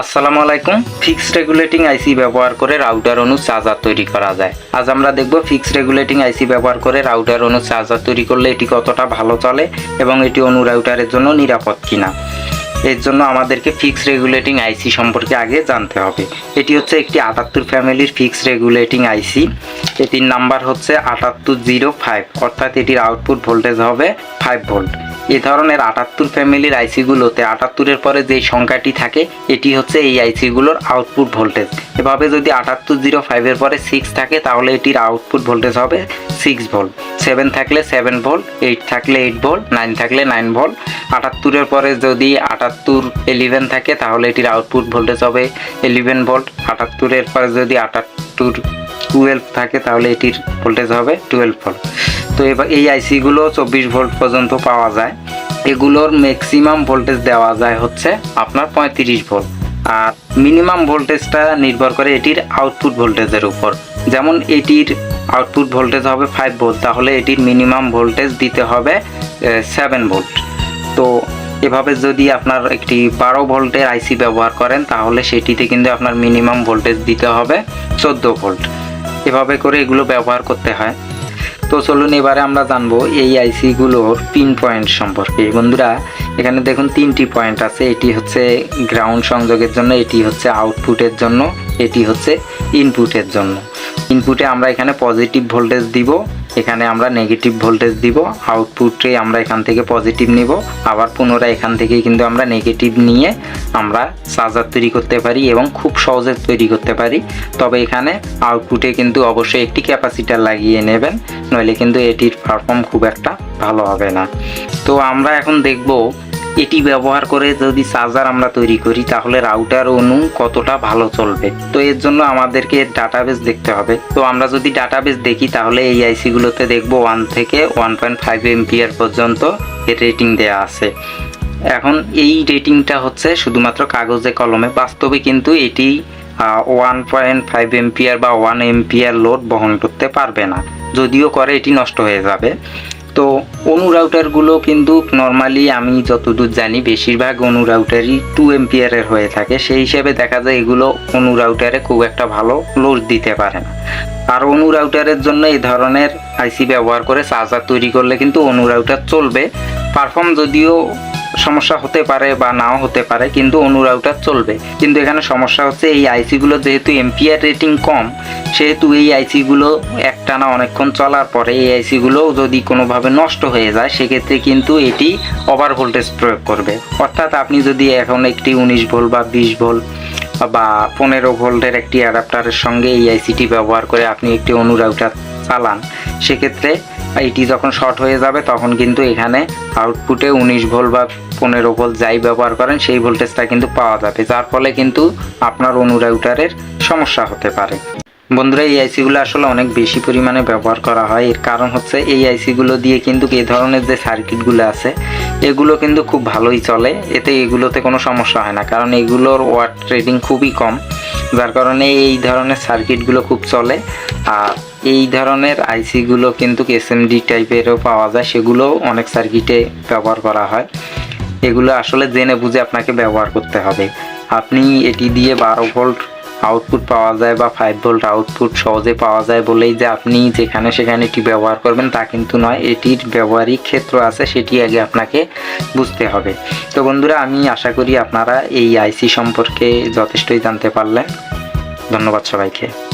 আসসালামু আলাইকুম। Fix regulating আইসি ব্যবহার করে রাউটার অনু চার্জার তৈরি করা যায়। আজ আমরা দেখব ফিক্স রেগুলেটিং আইসি ব্যবহার করে রাউটার অনু চার্জার তৈরি করলে এটি কতটা ভালো চলে এবং এটি অনু রাউটারের জন্য নিরাপদ কিনা। এর জন্য আমাদেরকে ফিক্স রেগুলেটিং আইসি সম্পর্কে আগে জানতে হবে। এটি হচ্ছে একটি আটাত্তর ফ্যামিলির ফিক্স রেগুলেটিং আইসি এটির নাম্বার হচ্ছে আটাত্তর জিরো ফাইভ। অর্থাৎ এটির আউটপুট ভোল্টেজ হবে ফাইভ ভোল্ট এ ধরনের আটাত্তর ফ্যামিলির আইসিগুলোতে আটাত্তরের পরে যে সংখ্যাটি থাকে, এটি হচ্ছে এই আইসিগুলোর আউটপুট ভোল্টেজ এভাবে যদি আটাত্তর জিরো ফাইভের পরে সিক্স থাকে, তাহলে এটির আউটপুট ভোল্টেজ হবে সিক্স ভোল্ট সেভেন থাকলে সেভেন ভোল্ট এইট থাকলে এইট ভোল্ট নাইন থাকলে নাইন ভোল্ট আটাত্তরের পরে যদি আটাত্তর এলিভেন থাকে, তাহলে এটির আউটপুট ভোল্টেজ হবে এলিভেন ভোল্ট আটাত্তরের পরে যদি আটাত্তর টুয়েলভ থাকে, তাহলে এটির ভোল্টেজ হবে টুয়েলভ ভোল্ট তো এবার এই আইসিগুলো চব্বিশ ভোল্ট পর্যন্ত পাওয়া যায়। এগুলোর ম্যাক্সিমাম ভোল্টেজ দেওয়া যায় হচ্ছে আপনার পঁয়ত্রিশ ভোল্ট। আর মিনিমাম ভোল্টেজটা নির্ভর করে এটির আউটপুট ভোল্টেজের উপর। যেমন এটির আউটপুট ভোল্টেজ হবে ফাইভ ভোল্ট তাহলে এটির মিনিমাম ভোল্টেজ দিতে হবে সেভেন ভোল্ট তো এভাবে যদি আপনার একটি বারো ভোল্টের আইসি ব্যবহার করেন, তাহলে সেটিতে কিন্তু আপনার মিনিমাম ভোল্টেজ দিতে হবে চোদ্দ ভোল্ট। এভাবে করে এগুলো ব্যবহার করতে হয়। তো চলুন এবারে আমরা জানব এই আইসিগুলোর পিন পয়েন্ট সম্পর্কে। বন্ধুরা, এখানে দেখুন তিনটি পয়েন্ট আছে। এটি হচ্ছে গ্রাউন্ড সংযোগের জন্য, এটি হচ্ছে আউটপুটের জন্য, এটি হচ্ছে ইনপুটের জন্য। ইনপুটে আমরা এখানে পজিটিভ ভোল্টেজ দিব। এখানে আমরা নেগেটিভ ভোল্টেজ দিব আউটপুটে আমরা এখান থেকে পজিটিভ নিব, আবার পুনরায় এখান থেকে কিন্তু আমরা নেগেটিভ নিয়ে আমরা চার্জার তৈরি করতে পারি এবং খুব সহজে তৈরি করতে পারি। তবে এখানে আউটপুটে কিন্তু অবশ্যই একটি ক্যাপাসিটার লাগিয়ে নেবেন, নইলে কিন্তু এটির পারফর্ম খুব একটা ভালো হবে না। তো আমরা এখন দেখব এটি ব্যবহার করে যদি চার্জার আমরা তৈরি করি, তাহলে রাউটার অনু কতটা ভালো চলবে? তো এর জন্য আমাদেরকে ডাটাবেস দেখতে হবে। তো আমরা যদি ডাটাবেস দেখি, তাহলে এই আইসিগুলোতে দেখব ওয়ান থেকে ওয়ান পয়েন্ট ফাইভ এমপিআর পর্যন্ত রেটিং দেওয়া আছে। এখন এই রেটিংটা হচ্ছে শুধুমাত্র কাগজে কলমে। বাস্তবে কিন্তু এটি ওয়ান পয়েন্ট ফাইভ এমপিআর বা ওয়ান এমপিআর লোড বহন করতে পারবে না। যদিও করে এটি নষ্ট হয়ে যাবে। অনু রাউটারগুলো কিন্তু নর্মালি আমি যতদূর জানি বেশিরভাগ অনু রাউটারই টু এমপিয়ারের হয়ে থাকে। সেই হিসেবে দেখা যায় এগুলো অনু রাউটারে খুব একটা ভালো লোড দিতে পারে না। আর অনু রাউটারের জন্য এই ধরনের আইসি ব্যবহার করে চার্জার তৈরি করলে কিন্তু অনু রাউটার চলবে। পারফর্ম যদিও সমস্যা হতে পারে বা নাও হতে পারে, কিন্তু অনু রাউটার চলবে। কিন্তু এখানে সমস্যা হচ্ছে এই আইসিগুলো যেহেতু এমপিআর রেটিং কম সেহেতু এই আইসিগুলো একটানা অনেকক্ষণ চলার পরে এই আইসিগুলো যদি কোনোভাবে নষ্ট হয়ে যায়, সেক্ষেত্রে কিন্তু এটি ওভার ভোল্টেজ প্রয়োগ করবে। অর্থাৎ আপনি যদি এখন একটি উনিশ ভোল্ট বা বিশ ভোল্ট বা পনেরো ভোল্টের একটি অ্যাডাপ্টারের সঙ্গে এই আইসিটি ব্যবহার করে আপনি একটি অনু রাউটার চালান, সেক্ষেত্রে এটি যখন শর্ট হয়ে যাবে, তখন কিন্তু এখানে আউটপুটে উনিশ ভোল্ট বা পনেরো ভোল্ট যাই ব্যবহার করেন, সেই ভোল্টেজটা কিন্তু পাওয়া যাবে, যার ফলে কিন্তু আপনার অনু রাউটারের সমস্যা হতে পারে। বন্ধুরা, এই আইসিগুলো আসলে অনেক বেশি পরিমাণে ব্যবহার করা হয়। এর কারণ হচ্ছে এই আইসিগুলো দিয়ে কিন্তু এই ধরনের যে সার্কিটগুলো আছে, এগুলো কিন্তু খুব ভালোই চলে। এতে এগুলোতে কোনো সমস্যা হয় না, কারণ এগুলোর ওয়াট রেটিং খুবই কম, যার কারণে এই ধরনের সার্কিটগুলো খুব চলে। আর এই ধরনের আইসিগুলো কিন্তু এসএমডি টাইপেরও পাওয়া যায়, সেগুলো অনেক সার্কিটে ব্যবহার করা হয়। এগুলো আসলে জেনে বুঝে আপনাকে ব্যবহার করতে হবে। আপনি এটি দিয়ে বারো ভোল্ট আউটপুট পাওয়া যায় বা ফাইভ ভোল্ট আউটপুট সহজে পাওয়া যায় বলেই যে আপনি যেখানে সেখানে এটি ব্যবহার করবেন তা কিন্তু নয়, এটির ব্যবহারিক ক্ষেত্র আছে, সেটি আগে আপনাকে বুঝতে হবে। তো বন্ধুরা, আমি আশা করি আপনারা এই আইসি সম্পর্কে যথেষ্টই জানতে পারলেন। ধন্যবাদ সবাইকে।